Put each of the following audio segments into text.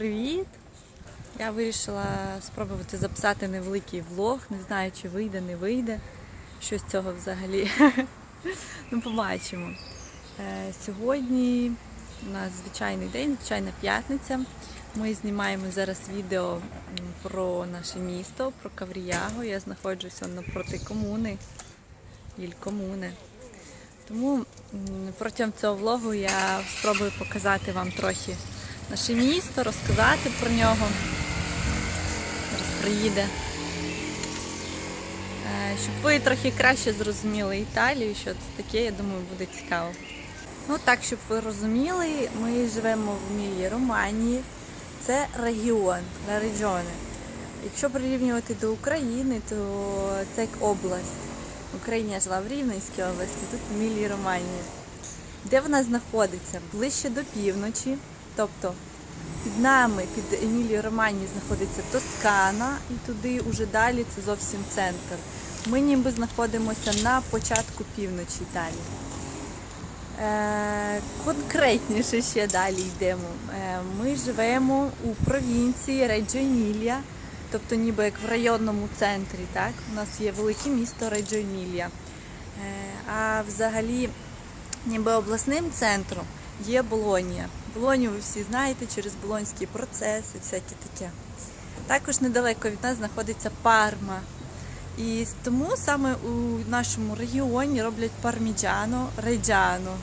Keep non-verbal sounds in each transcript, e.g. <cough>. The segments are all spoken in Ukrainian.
привіт! Я вирішила спробувати записати невеликий влог. Не знаю, чи вийде, не вийде. Що з цього взагалі. <laughs> ну, побачимо. Е, Сьогодні у нас звичайний день, звичайна п'ятниця. Ми знімаємо зараз відео про наше місто, про Кавріяго. Я знаходжуся напроти комуни, Іль комуни. Тому протягом цього влогу я спробую показати вам трохи наше місто, розказати про нього. Зараз приїде. Е, Щоб ви трохи краще зрозуміли Італію, що це таке, я думаю, буде цікаво. Ну так, щоб ви розуміли, ми живемо в Мілії Романії. Це регіон, regione. Якщо прирівнювати до України, то це як область. В Україні я жила в Рівненській області, тут в Мілії Романії. Де вона знаходиться? Ближче до півночі, тобто під нами, під Емілією Романі знаходиться Тоскана, і туди уже далі це зовсім центр. Ми ніби знаходимося на початку півночі Італії. Е, конкретніше ще далі йдемо. Е, ми живемо у провінції Реджо Емілія, тобто ніби як в районному центрі. Так? У нас є велике місто Реджо Емілія. Е, а взагалі, ніби обласним центром є Болонія. Болонію ви всі знаєте через болонський процес і всяке таке. Також недалеко від нас знаходиться Парма. І тому саме у нашому регіоні роблять парміджано, реджано.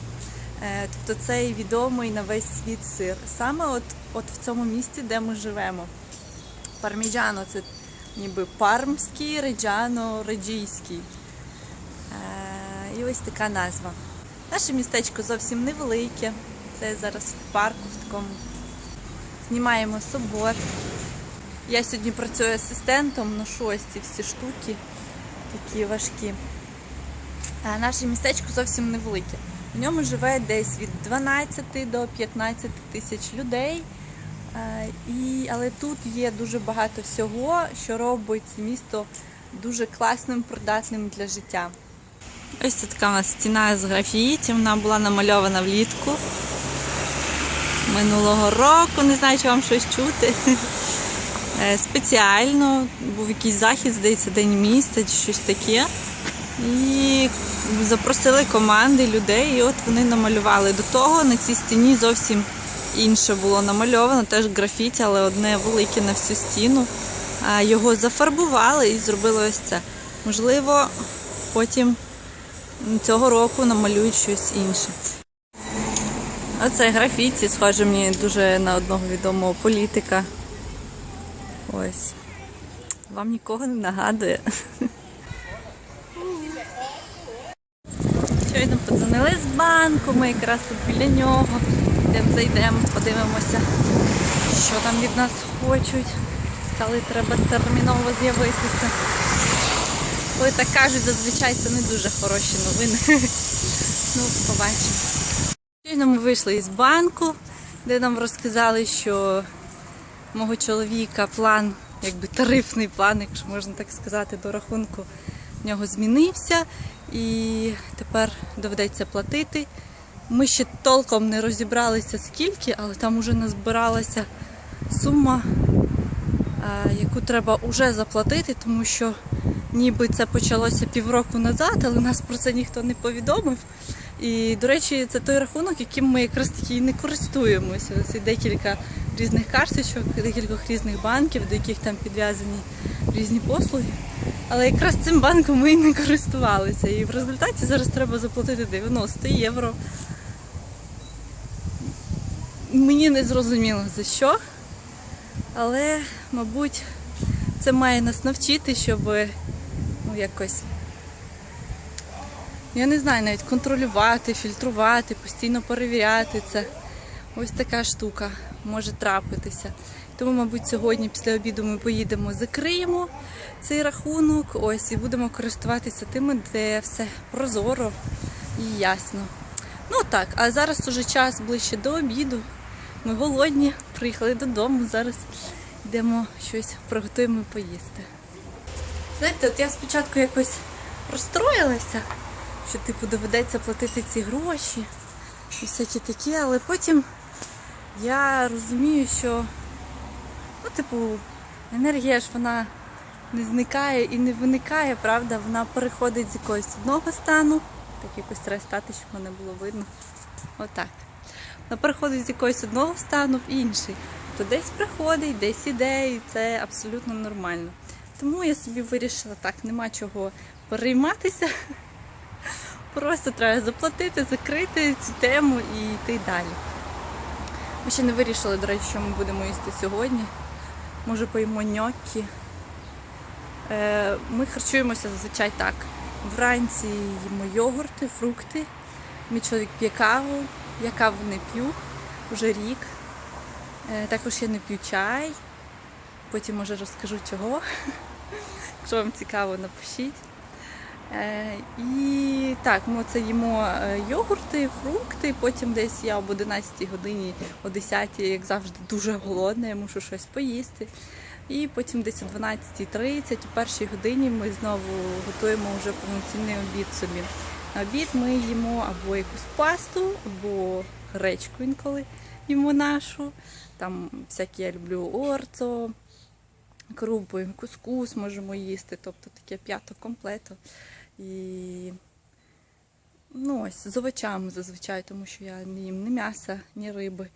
Е, Тобто цей відомий на весь світ сир. Саме от, от в цьому місті, де ми живемо. Парміджано це ніби пармський, реджано, реджійський. Е, І ось така назва. Наше містечко зовсім невелике. Це зараз в парку в такому. Знімаємо собор. Я сьогодні працюю асистентом, ношу ось ці всі штуки, такі важкі. А наше містечко зовсім невелике. В ньому живе десь від 12 до 15 тисяч людей. І, але тут є дуже багато всього, що робить місто дуже класним, придатним для життя. Ось це така у нас стіна з графіті, вона була намальована влітку минулого року. Не знаю, чи вам щось чути. <laughs> Е, Спеціально був якийсь захід, здається, день міста чи щось таке. І запросили команди людей, і от вони намалювали. До того на цій стіні зовсім інше було намальовано, теж графіті, але одне велике на всю стіну. Його зафарбували і зробили ось це. Можливо, потім цього року намалюють щось інше. Оце графіті, схоже мені дуже на одного відомого політика. Ось. Вам нікого не нагадує. Щойно подзвонили з банку, ми якраз тут біля нього. Йдемо, зайдемо, подивимося, що там від нас хочуть. Сказали, треба терміново з'явитися. Коли так кажуть, зазвичай це не дуже хороші новини. <laughs> Ну, побачимо. Щойно ми вийшли із банку, де нам розказали, що мого чоловіка план, якби тарифний план, якщо можна так сказати, до рахунку в нього змінився і тепер доведеться платити. Ми ще толком не розібралися скільки, але там вже назбиралася сума, яку треба вже заплатити, тому що ніби це почалося півроку назад, але нас про це ніхто не повідомив. І, до речі, це той рахунок, яким ми якраз таки і не користуємося. Ось є декілька різних карточок, декількох різних банків, до яких там підв'язані різні послуги. Але якраз цим банком ми і не користувалися. І в результаті зараз треба заплатити 90 євро. Мені не зрозуміло за що, але, мабуть, це має нас навчити, щоб ну, якось я не знаю, навіть контролювати, фільтрувати, постійно перевіряти це. Ось така штука може трапитися. Тому, мабуть, сьогодні після обіду ми поїдемо, закриємо цей рахунок, ось і будемо користуватися тими, де все прозоро і ясно. Ну так, а зараз уже час ближче до обіду. Ми голодні, приїхали додому. Зараз йдемо щось приготуємо поїсти. Знаєте, от я спочатку якось розстроїлася, що типу доведеться платити ці гроші і всякі такі, але потім я розумію, що Ну, типу, енергія ж вона не зникає і не виникає, правда? Вона переходить з якогось одного стану. Так якось треба стати, щоб мене було видно. Отак. Вона переходить з якогось одного стану в інший. То десь приходить, десь іде, і це абсолютно нормально. Тому я собі вирішила так, нема чого перейматися. Просто треба заплатити, закрити цю тему і йти далі. Ми ще не вирішили, до речі, що ми будемо їсти сьогодні. Може, поїмо ньоккі. Е, Ми харчуємося зазвичай так. Вранці їмо йогурти, фрукти. Мій чоловік п'є каву. Я каву не п'ю вже рік. Е, Також я не п'ю чай. Потім може розкажу чого. Якщо вам цікаво, напишіть. Е, І так, ми це їмо е, йогурти, фрукти. Потім десь я об 11 годині, о 10, як завжди, дуже голодна, я мушу щось поїсти. І потім десь о 12.30, о першій годині ми знову готуємо вже повноцінний обід собі. На обід ми їмо або якусь пасту, або гречку інколи їмо нашу. Там всякі я люблю орцо, крупи, кускус можемо їсти, тобто таке п'ято комплето. І ну, ось з овочами зазвичай, тому що я не їм ні м'яса, ні риби.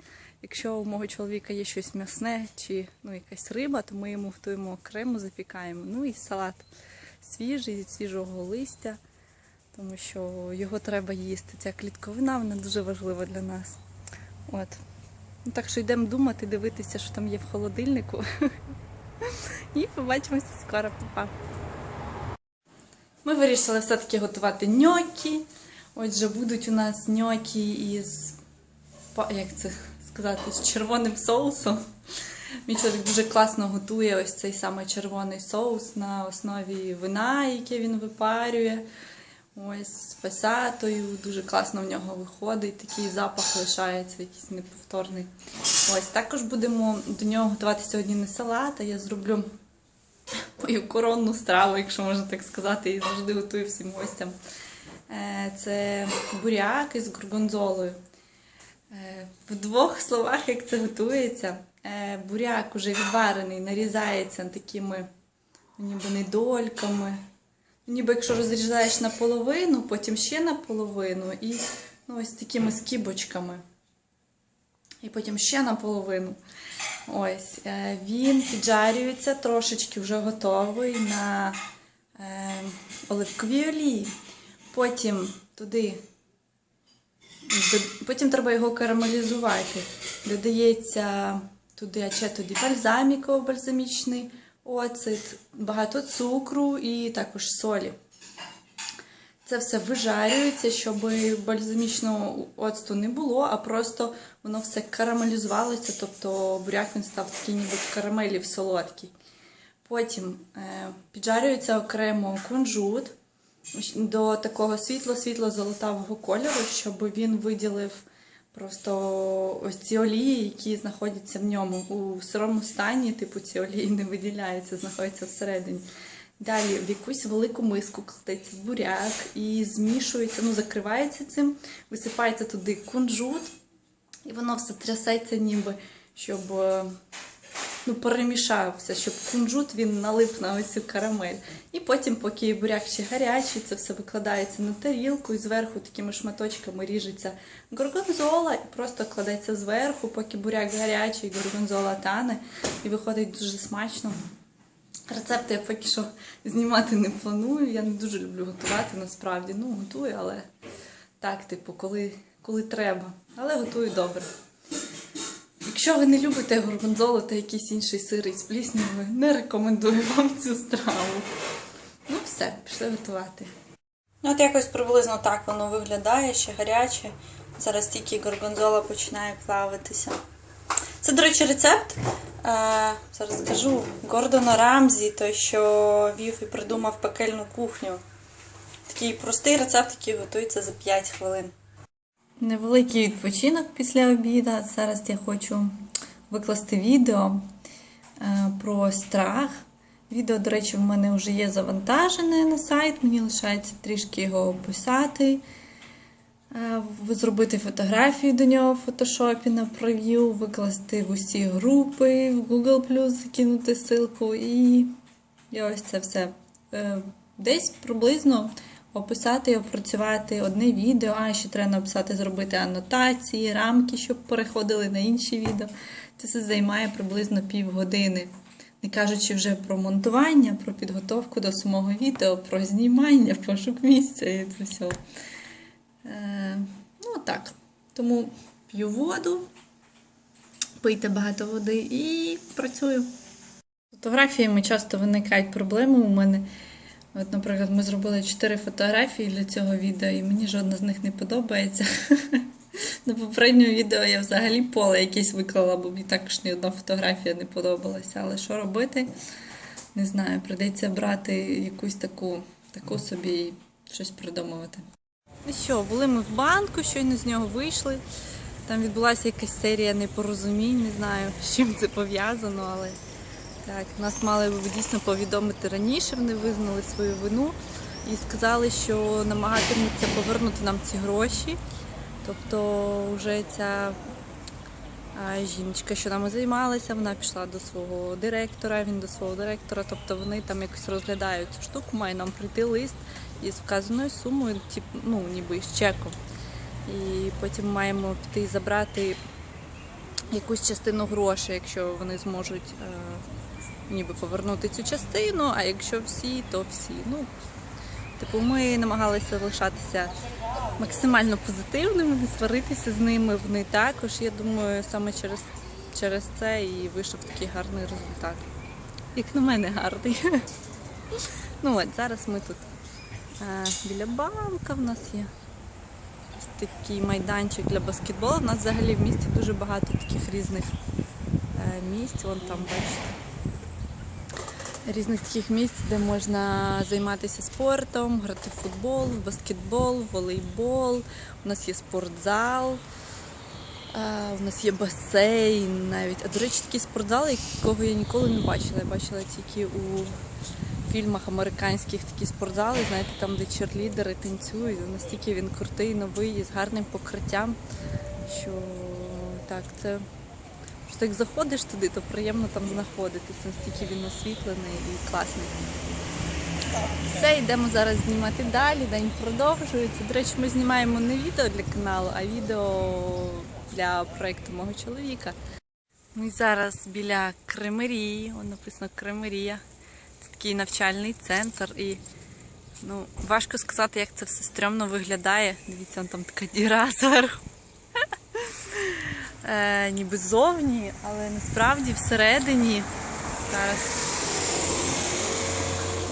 Якщо у мого чоловіка є щось м'ясне чи ну, якась риба, то ми йому готуємо окремо, запікаємо. Ну і салат свіжий, зі свіжого листя, тому що його треба їсти. Ця клітковина вона дуже важлива для нас. От. Ну, так що йдемо думати, дивитися, що там є в холодильнику. <laughs> І побачимося скоро, Па-па. Ми вирішили все-таки готувати ньокі. Отже, будуть у нас ньокі із як це сказати, з червоним соусом. Мій чоловік дуже класно готує ось цей саме червоний соус на основі вина, яке він випарює. Ось з песатою. Дуже класно в нього виходить. Такий запах лишається, якийсь неповторний. Ось також будемо до нього готувати сьогодні не салат, а я зроблю мою коронну страву, якщо можна так сказати, і завжди готую всім гостям. Е, Це буряк із горгонзолою. Е, В двох словах, як це готується, Е, буряк уже відварений, нарізається такими ніби не дольками. Ніби якщо розрізаєш наполовину, потім ще наполовину, і ну, ось такими скибочками. І потім ще наполовину. Ось, е, він піджарюється, трошечки вже готовий на е, оливковій олії. Потім туди Потім треба його карамелізувати. Додається туди, а ще туди бальзаміко, бальзамічний оцет, багато цукру і також солі. Це все вижарюється, щоб бальзамічного оцту не було, а просто воно все карамелізувалося, тобто буряк він став такий ніби карамелів солодкий. Потім е, піджарюється окремо кунжут до такого світло-світло-золотавого кольору, щоб він виділив просто ось ці олії, які знаходяться в ньому. У сирому стані, типу, ці олії не виділяються, знаходяться всередині. Далі в якусь велику миску кладеться буряк і змішується, ну закривається цим, висипається туди кунжут, і воно все трясеться, ніби щоб е, ну, перемішався, щоб кунжут він налип на ось цю карамель. І потім, поки буряк ще гарячий, це все викладається на тарілку і зверху такими шматочками ріжеться горгонзола і просто кладеться зверху, поки буряк гарячий, горгонзола тане, і виходить дуже смачно. Рецепти я поки що знімати не планую. Я не дуже люблю готувати насправді. Ну, готую, але так, типу, коли, коли треба. Але готую добре. Якщо ви не любите горгонзолу та якийсь інший сир із пліснявою, не рекомендую вам цю страву. Ну все, пішли готувати. Ну, от якось приблизно так воно виглядає, ще гаряче. Зараз тільки горгонзола починає плавитися. Це, до речі, рецепт. Е, зараз скажу Гордона Рамзі, той, що вів і придумав пекельну кухню. Такий простий рецепт, який готується за 5 хвилин. Невеликий відпочинок після обіду. Зараз я хочу викласти відео е, про страх. Відео, до речі, в мене вже є завантажене на сайт, мені лишається трішки його описати. Е, Зробити фотографію до нього в фотошопі на прев'ю, викласти в усі групи, в Google закинути ссылку і, і ось це все. Е, Десь приблизно описати і опрацювати одне відео, а ще треба написати, зробити анотації, рамки, щоб переходили на інші відео. Це все займає приблизно півгодини. Не кажучи вже про монтування, про підготовку до самого відео, про знімання, пошук місця і це все. Е, ну так. Тому п'ю воду, пийте багато води і працюю. З фотографіями часто виникають проблеми у мене. От, наприклад, ми зробили чотири фотографії для цього відео, і мені жодна з них не подобається. <laughs> На попередньому відео я взагалі поле якесь виклала, бо мені також ні одна фотографія не подобалася. Але що робити? Не знаю, прийдеться брати якусь таку, таку собі і щось придумувати. Ну що, були ми в банку, щойно з нього вийшли. Там відбулася якась серія непорозумінь, не знаю, з чим це пов'язано, але так, нас мали б дійсно повідомити раніше, вони визнали свою вину і сказали, що намагатимуться повернути нам ці гроші. Тобто вже ця жіночка, що нами займалася, вона пішла до свого директора, він до свого директора. Тобто вони там якось розглядають цю штуку, має нам прийти лист із вказаною сумою, тип, ну ніби з чеком. І потім маємо піти забрати якусь частину грошей, якщо вони зможуть е, ніби повернути цю частину, а якщо всі, то всі. Ну, типу, ми намагалися залишатися максимально позитивними, не сваритися з ними. Вони також. Я думаю, саме через, через це і вийшов такий гарний результат. Як на мене, гарний. <laughs> Ну от, зараз ми тут біля банка в нас є. Ось такий майданчик для баскетболу. У нас взагалі в місті дуже багато таких різних е, місць. Вон там бачите. Різних таких місць, де можна займатися спортом, грати в футбол, в баскетбол, волейбол. У нас є спортзал, е, у нас є басейн навіть. А до речі, такий спортзал, якого я ніколи не бачила. Я бачила тільки у фільмах американських такі спортзали, знаєте, там, де черлідери танцюють. Настільки він крутий, новий і з гарним покриттям, що так, це просто як заходиш туди, то приємно там знаходитися. Настільки він освітлений і класний. Все, йдемо зараз знімати далі. День продовжується. До речі, ми знімаємо не відео для каналу, а відео для проєкту мого чоловіка. Ми зараз біля Кремерії, написано Кремерія. Такий навчальний центр. І ну, важко сказати, як це все стрьомно виглядає. Дивіться, там така діра <laughs> зверху. Е, ніби зовні, але насправді всередині зараз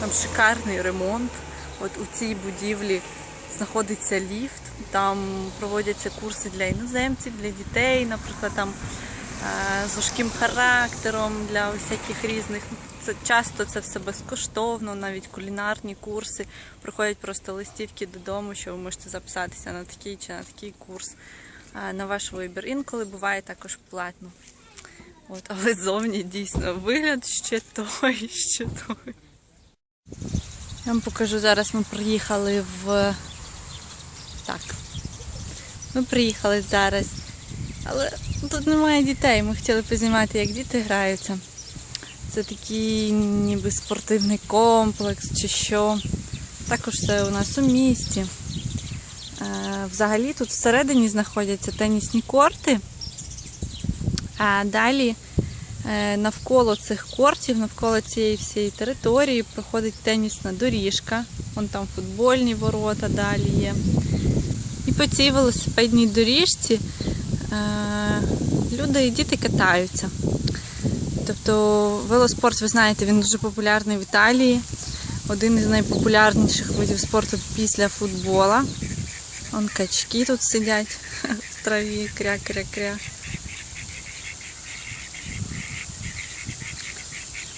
там шикарний ремонт. От у цій будівлі знаходиться ліфт, там проводяться курси для іноземців, для дітей, наприклад, там е, з важким характером для всяких різних. Це часто це все безкоштовно, навіть кулінарні курси. Приходять просто листівки додому, що ви можете записатися на такий чи на такий курс е, на ваш вибір. Інколи буває також платно. От, але зовні дійсно вигляд ще той, ще той. Я вам покажу зараз. Ми приїхали в. Так. Ми приїхали зараз. Але тут немає дітей. Ми хотіли познімати, як діти граються. Це такий ніби спортивний комплекс чи що. Також це у нас у місті. Е, Взагалі тут всередині знаходяться тенісні корти. А далі е, навколо цих кортів, навколо цієї всієї території проходить тенісна доріжка. Вон там футбольні ворота далі є. І по цій велосипедній доріжці е, люди і діти катаються. Тобто велоспорт, ви знаєте, він дуже популярний в Італії. Один із найпопулярніших видів спорту після футбола. Вон качки тут сидять в траві, кря-кря-кря.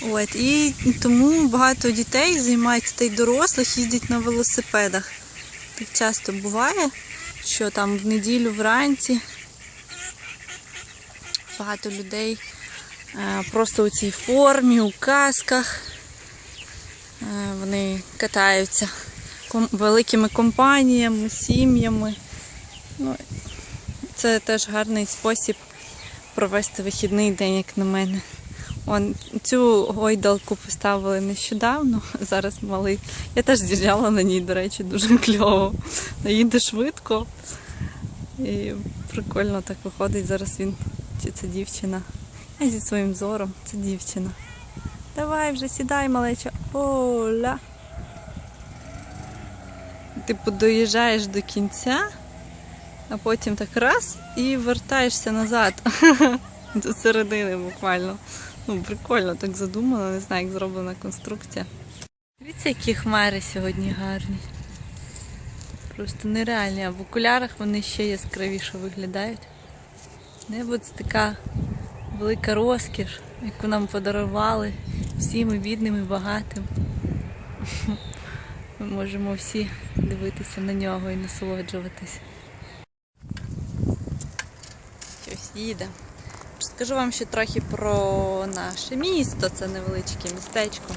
От, і тому багато дітей займаються та й дорослих, їздять на велосипедах. Так часто буває, що там в неділю вранці багато людей просто у цій формі, у касках. Вони катаються великими компаніями, сім'ями. Ну, це теж гарний спосіб провести вихідний день, як на мене. Он, цю гойдалку поставили нещодавно, <laughs> зараз малий. Я теж з'їжджала на ній, до речі, дуже кльово. Їде швидко. І прикольно так виходить. Зараз він, чи це дівчина. Я зі своїм зором, це дівчина. Давай вже сідай, малеча. Оля. Типу доїжджаєш до кінця, а потім так раз і вертаєшся назад. <laughs> До середини буквально. Ну, прикольно так задумано, не знаю, як зроблена конструкція. Дивіться, які хмари сьогодні гарні. Просто нереальні. А в окулярах вони ще яскравіше виглядають. Небо це така велика розкіш, яку нам подарували всім і бідним, і багатим. Ми можемо всі дивитися на нього і насолоджуватись. Щось їде. Скажу вам ще трохи про наше місто, це невеличке містечко.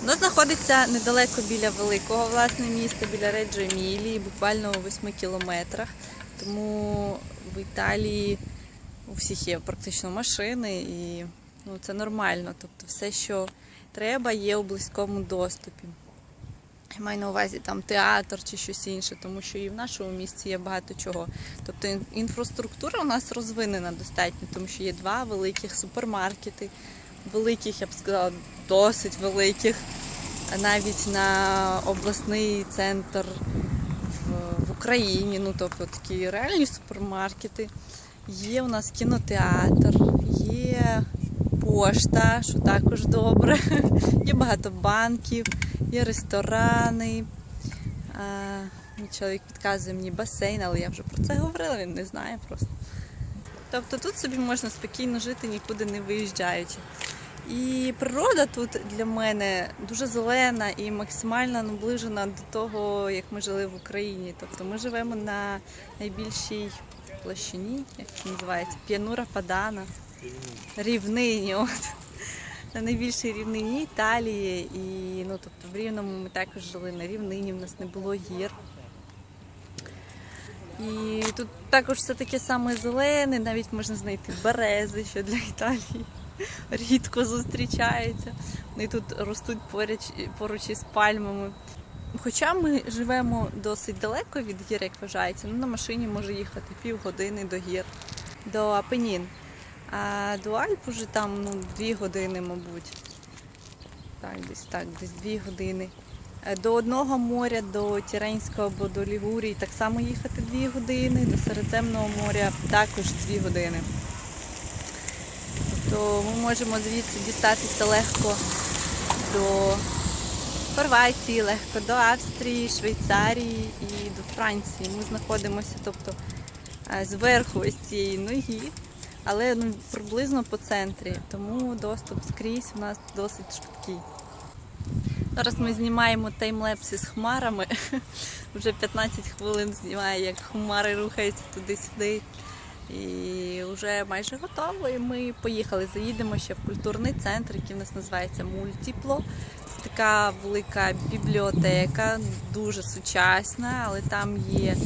Воно знаходиться недалеко біля великого власне міста, біля Реджо Емілії, буквально у 8 кілометрах. Тому в Італії у всіх є практично машини і ну, це нормально. Тобто все, що треба, є у близькому доступі. Я маю на увазі там театр чи щось інше, тому що і в нашому місті є багато чого. Тобто інфраструктура у нас розвинена достатньо, тому що є два великих супермаркети, великих, я б сказала, досить великих, навіть на обласний центр в, в Україні. Ну тобто такі реальні супермаркети. Є у нас кінотеатр, є пошта, що також добре. <laughs> Є багато банків, є ресторани. Мій чоловік підказує мені басейн, але я вже про це говорила, він не знає просто. Тобто тут собі можна спокійно жити, нікуди не виїжджаючи. І природа тут для мене дуже зелена і максимально наближена до того, як ми жили в Україні. Тобто ми живемо на найбільшій площині, як це називається, п'янура Падана, рівнині. От. На найбільшій рівнині Італії. І ну, тобто в Рівному ми також жили на рівнині, в нас не було гір. І тут також все таке саме зелене, навіть можна знайти берези, що для Італії рідко зустрічається. Вони тут ростуть поруч, поруч із пальмами. Хоча ми живемо досить далеко від гір, як вважається, ну на машині може їхати півгодини до гір, до Апенін. А до Альп уже там ну, дві години, мабуть. Так, десь так, десь дві години. Е, До одного моря, до Тіренського або до Лігурії так само їхати дві години, до Середземного моря також дві години. Тобто ми можемо звідси дістатися легко до Хорватії, легко до Австрії, Швейцарії і до Франції. Ми знаходимося тобто, е, зверху ось цієї ноги, але ну, приблизно по центрі, тому доступ скрізь у нас досить швидкий. Зараз ми знімаємо таймлепс із хмарами. <laughs> Вже 15 хвилин знімаю, як хмари рухаються туди-сюди. І вже майже готово. І ми поїхали. Заїдемо ще в культурний центр, який в нас називається Мультіпло. Це така велика бібліотека, дуже сучасна, але там є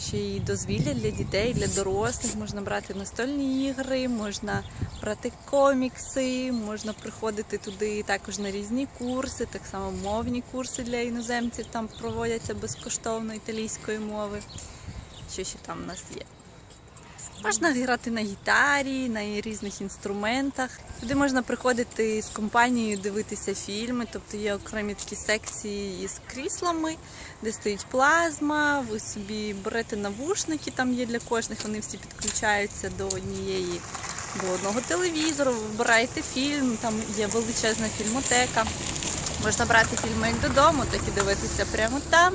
ще й дозвілля для дітей, для дорослих. Можна брати настольні ігри, можна брати комікси, можна приходити туди також на різні курси, так само мовні курси для іноземців там проводяться безкоштовно італійської мови. Що ще там у нас є? Можна грати на гітарі, на різних інструментах. Туди можна приходити з компанією, дивитися фільми, тобто є окремі такі секції із кріслами, де стоїть плазма, ви собі берете навушники, там є для кожних, вони всі підключаються до однієї, до одного телевізору, вибираєте фільм, там є величезна фільмотека. Можна брати фільми як додому, так і дивитися прямо там.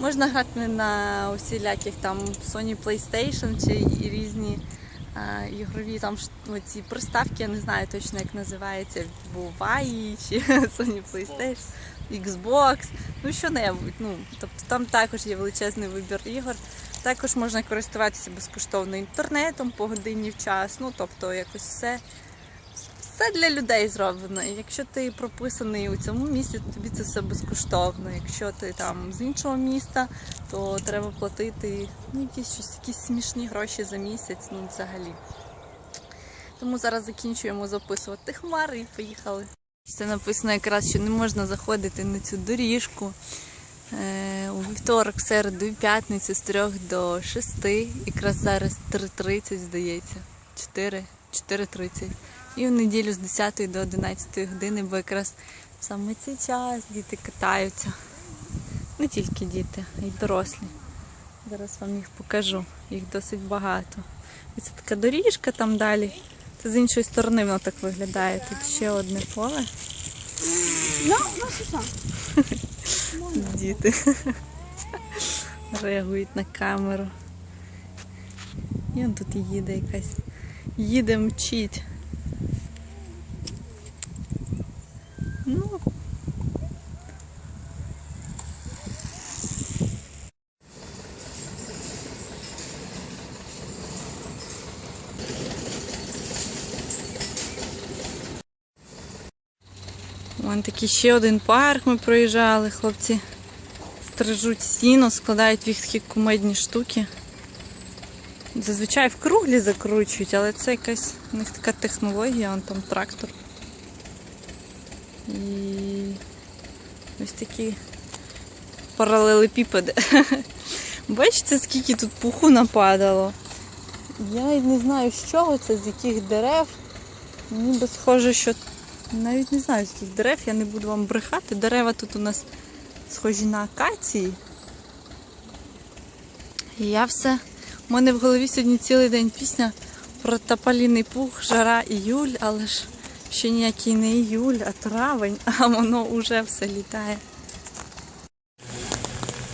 Можна грати на усіляких там Sony PlayStation чи різні а, ігрові там ці приставки, я не знаю точно як називається, Huawei чи <laughs> Sony PlayStation, Xbox, ну що-небудь. Ну, тобто там також є величезний вибір ігор. Також можна користуватися безкоштовно інтернетом по годині в час. Ну тобто якось все, Це для людей зроблено. Якщо ти прописаний у цьому місті, то тобі це все безкоштовно. Якщо ти там з іншого міста, то треба платити ну, якісь, щось, якісь смішні гроші за місяць, ну взагалі. Тому зараз закінчуємо записувати хмари і поїхали. Це написано якраз, що не можна заходити на цю доріжку. Е, у вівторок, середу і п'ятницю з 3 до 6. Якраз зараз 3.30, здається. 4, 4.30. І в неділю з 10 до 11 години, бо якраз саме цей час діти катаються. Не тільки діти, а й дорослі. Зараз вам їх покажу. Їх досить багато. І це така доріжка там далі. Це з іншої сторони воно так виглядає. Тут ще одне поле. Ну, ну що? <laughs> Діти реагують на камеру. І он тут їде якась. Їде мчить. Ну. Такий ще один парк ми проїжджали, хлопці стрижуть сіно, складають їх такі кумедні штуки. Зазвичай в круглі закручують, але це якась у них така технологія, вон там трактор. І ось такі паралелепіпеди. <laughs> Бачите, скільки тут пуху нападало. Я не знаю, з чого це, з яких дерев. Ніби схоже, що навіть не знаю, яких дерев, я не буду вам брехати. Дерева тут у нас схожі на акації. І я все. У мене в голові сьогодні цілий день пісня про тополіний пух, жара іюль, але ж ще ніякий не іюль, а травень, <laughs> а воно вже все літає.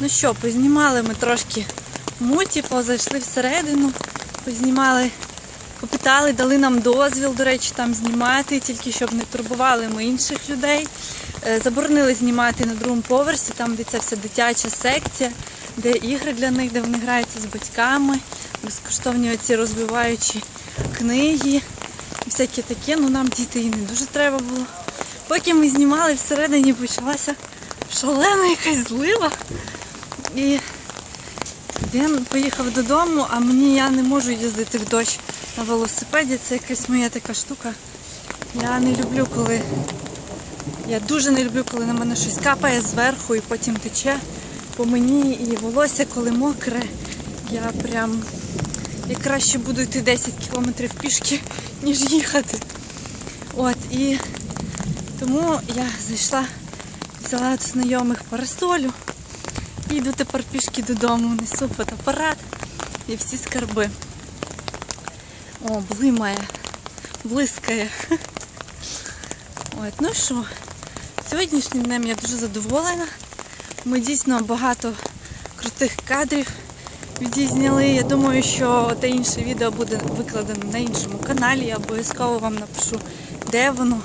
Ну що, познімали ми трошки мульті, позайшли всередину, познімали, попитали, дали нам дозвіл, до речі, там знімати, тільки щоб не турбували ми інших людей. Е, Заборонили знімати на другому поверсі, там де ця вся дитяча секція, де ігри для них, де вони граються з батьками, безкоштовні оці розвиваючі книги і всяке таке. Ну нам діти і не дуже треба було. Поки ми знімали всередині почалася шалена якась злива. І він поїхав додому, а мені я не можу їздити в дощ на велосипеді. Це якась моя така штука. Я не люблю, коли я дуже не люблю, коли на мене щось капає зверху і потім тече по мені і волосся, коли мокре. Я прям я краще буду йти 10 кілометрів пішки, ніж їхати. От і тому я зайшла, взяла від знайомих парасолю. Йду тепер пішки додому, несу фотоапарат і всі скарби. О, блимає, блискає. От, ну що, сьогоднішнім днем я дуже задоволена. Ми дійсно багато крутих кадрів відізняли. Я думаю, що те інше відео буде викладено на іншому каналі. Я обов'язково вам напишу, де воно.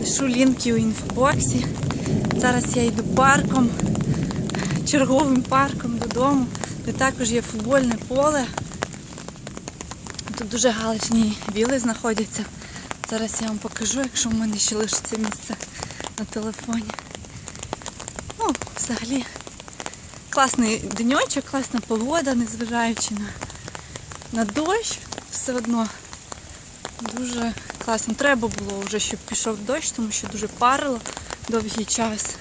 Лишу лінки у інфобоксі. Зараз я йду парком, черговим парком додому, де також є футбольне поле. Тут дуже галочні віли знаходяться. Зараз я вам покажу, якщо в мене ще лишиться місце на телефоні. Ну, взагалі, класний денечок, класна погода, незважаючи на, на дощ, все одно дуже класно. Треба було вже, щоб пішов дощ, тому що дуже парило довгий час.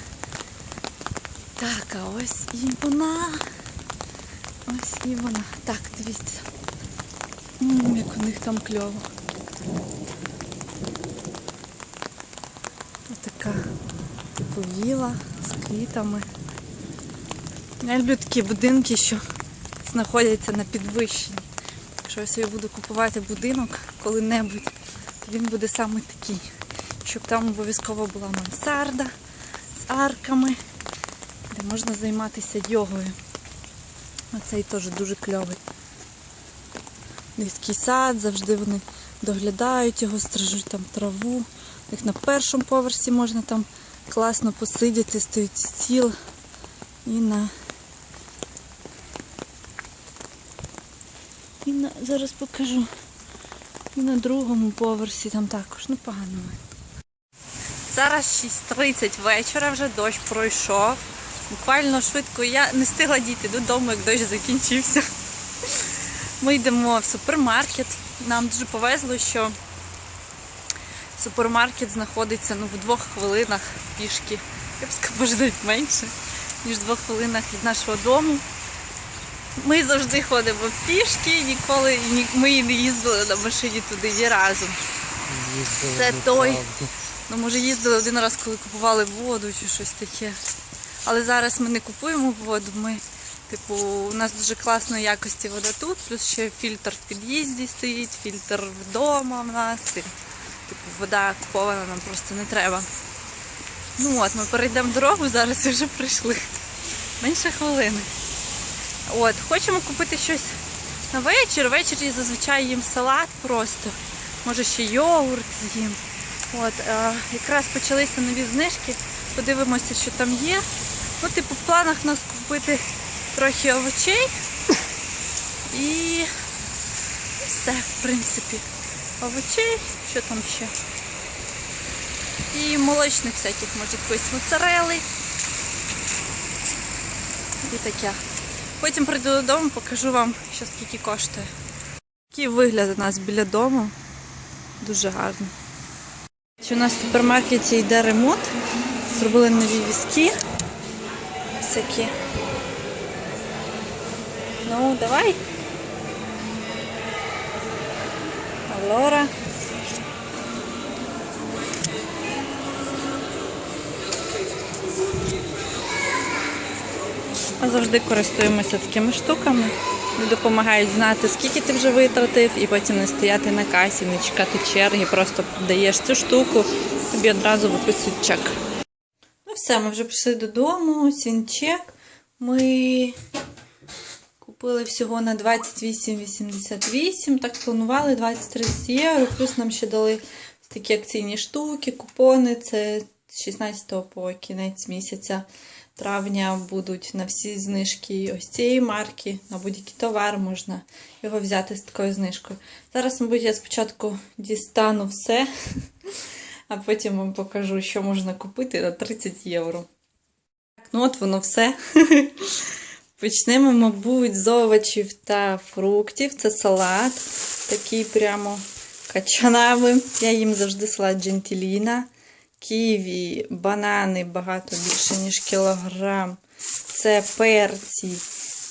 Так, а ось і вона. Ось і вона. Так, дивіться. М, як у них там кльово. Ось така типу віла з квітами. Я люблю такі будинки, що знаходяться на підвищенні. Якщо я собі буду купувати будинок коли-небудь, то він буде саме такий. Щоб там обов'язково була мансарда з арками, можна займатися йогою. Оцей теж дуже кльовий. Десь такий сад, завжди вони доглядають його, стрижуть там траву. Як на першому поверсі можна там класно посидіти, стоїть стіл і на. І на зараз покажу. І на другому поверсі там також непогано. видно. Зараз 6.30 вечора, вже дощ пройшов. Буквально швидко я не встигла дійти додому, як дощ закінчився. Ми йдемо в супермаркет. Нам дуже повезло, що супермаркет знаходиться ну, в двох хвилинах пішки. Я б сказала, може навіть менше, ніж в двох хвилинах від нашого дому. Ми завжди ходимо пішки, ніколи ні- ми не їздили на машині туди ні разу. Це той. Ну, може, їздили один раз, коли купували воду чи щось таке. Але зараз ми не купуємо воду. Ми, типу, у нас дуже класної якості вода тут, плюс ще фільтр в під'їзді стоїть, фільтр вдома в нас. І, типу, вода купована нам просто не треба. Ну от, ми перейдемо дорогу, зараз вже прийшли. Менше хвилини. От, хочемо купити щось на вечір. Ввечері зазвичай їм салат просто. Може ще йогурт з'їм. От, е, якраз почалися нові знижки. Подивимося, що там є. Ну, типу, в планах нас купити трохи овочей. І все, в принципі. Овочей, що там ще? І молочних всяких, може, якоїсь моцарели. І таке. Потім прийду додому, покажу вам, що скільки коштує. Такий вигляд у нас біля дому. Дуже гарно. У нас в супермаркеті йде ремонт. Зробили нові візки. Всякі. Ну, давай. Алора. Ми завжди користуємося такими штуками. Допомагають знати, скільки ти вже витратив, і потім не стояти на касі, не чекати черги, просто даєш цю штуку, тобі одразу виписують чек. Все, ми вже пішли додому, сінчек. Ми купили всього на 28,88, так планували 20-30 євро, плюс нам ще дали такі акційні штуки, купони. Це з 16 по кінець місяця травня будуть на всі знижки ось цієї марки, на будь-який товар можна його взяти з такою знижкою. Зараз, мабуть, я спочатку дістану все, а потім вам покажу, що можна купити на 30 євро. Так, ну от воно все. <laughs> Почнемо, мабуть, з овочів та фруктів. Це салат, такий прямо качанавий. Я їм завжди салат джентіліна. Ківі, банани багато більше, ніж кілограм. Це перці,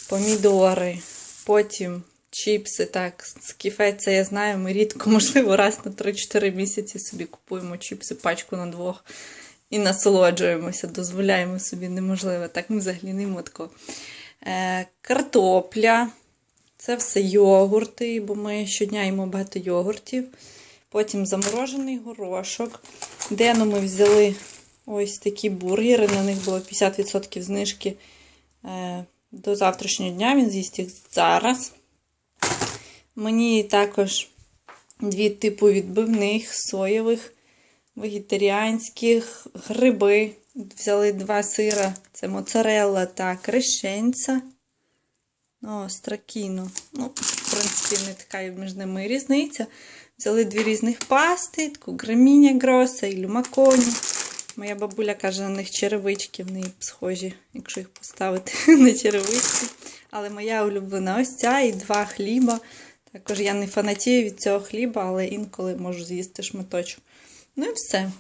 помідори, потім чіпси. Так, з це я знаю. Ми рідко, <laughs> можливо, раз на 3-4 місяці собі купуємо чіпси, пачку на двох і насолоджуємося, дозволяємо собі неможливо. Так ми взагалі не мотко. Е, картопля. Це все йогурти, бо ми щодня їмо багато йогуртів. Потім заморожений горошок. Дену ми взяли ось такі бургери. На них було 50% знижки е, до завтрашнього дня. Він з'їсть їх зараз. Мені також дві типу відбивних, соєвих, вегетаріанських, гриби. Взяли два сира: це моцарелла та крещенця. Ну, стракіно. Ну, в принципі, не така між ними різниця. Взяли дві різних пасти, таку граміння гроса і люмаконі. Моя бабуля каже, на них черевички, в неї схожі, якщо їх поставити <laughs> на черевички. Але моя улюблена ось ця і два хліба. Також я не фанатію від цього хліба, але інколи можу з'їсти шматочок. Ну і все.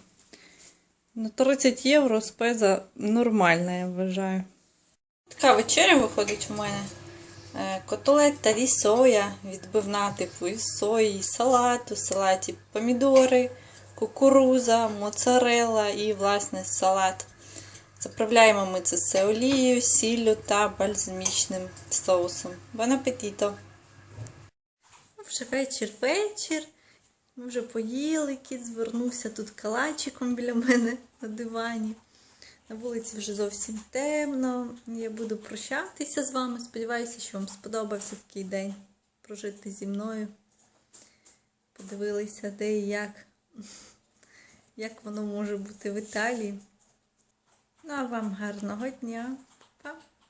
На 30 євро спеза нормальна, я вважаю. Така вечеря виходить у мене. Е, Котлета рі соя, відбивна типу із сої, салат, у салаті помідори, кукуруза, моцарелла і, власне, салат. Заправляємо ми це все олією, сіллю та бальзамічним соусом. Бон апетіто! Вже вечір вечір. Ми вже поїли, кіт звернувся тут калачиком біля мене на дивані. На вулиці вже зовсім темно. Я буду прощатися з вами. Сподіваюся, що вам сподобався такий день прожити зі мною. Подивилися, де і як, як воно може бути в Італії. Ну а вам гарного дня.